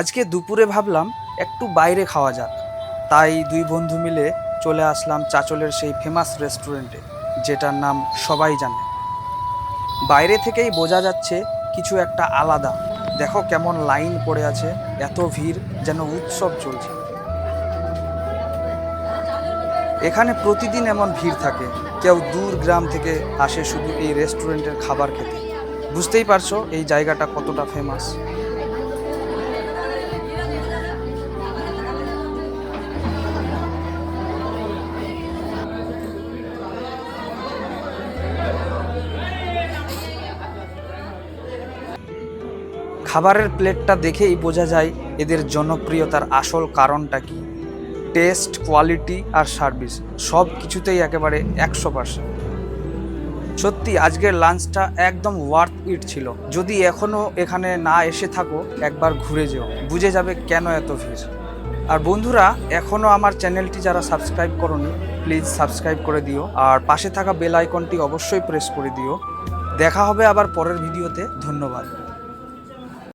আজকে দুপুরে ভাবলাম একটু বাইরে খাওয়া যাক। তাই দুই বন্ধু মিলে চলে আসলাম চাচলের সেই ফেমাস রেস্টুরেন্টে যেটার নাম সবাই জানে। বাইরে থেকেই বোঝা যাচ্ছে কিছু একটা আলাদা। দেখো কেমন লাইন পড়ে আছে, এত ভিড় যেন উৎসব চলছে। এখানে প্রতিদিন এমন ভিড় থাকে, কেউ দূর গ্রাম থেকে আসে শুধু এই রেস্টুরেন্টের খাবার খেতে। বুঝতেই পারছ এই জায়গাটা কতটা ফেমাস খাবারের প্লেটটা দেখেই বোঝা যায় এদের জনপ্রিয়তার আসল কারণটা কি। টেস্ট, কোয়ালিটি আর সার্ভিস সব কিছুতেই একেবারে একশো পার্সেন্ট। সত্যি, আজকের লাঞ্চটা একদম ওয়ার্থ ইট ছিল। যদি এখনও এখানে না এসে থাকো, একবার ঘুরে যেও। বুঝে যাবে কেন এত ভিড়। আর বন্ধুরা এখনও আমার চ্যানেলটি যারা সাবস্ক্রাইব করনি, প্লিজ সাবস্ক্রাইব করে দিও। আর পাশে থাকা বেল আইকনটি অবশ্যই প্রেস করে দিও। দেখা হবে আবার পরের ভিডিওতে। ধন্যবাদ।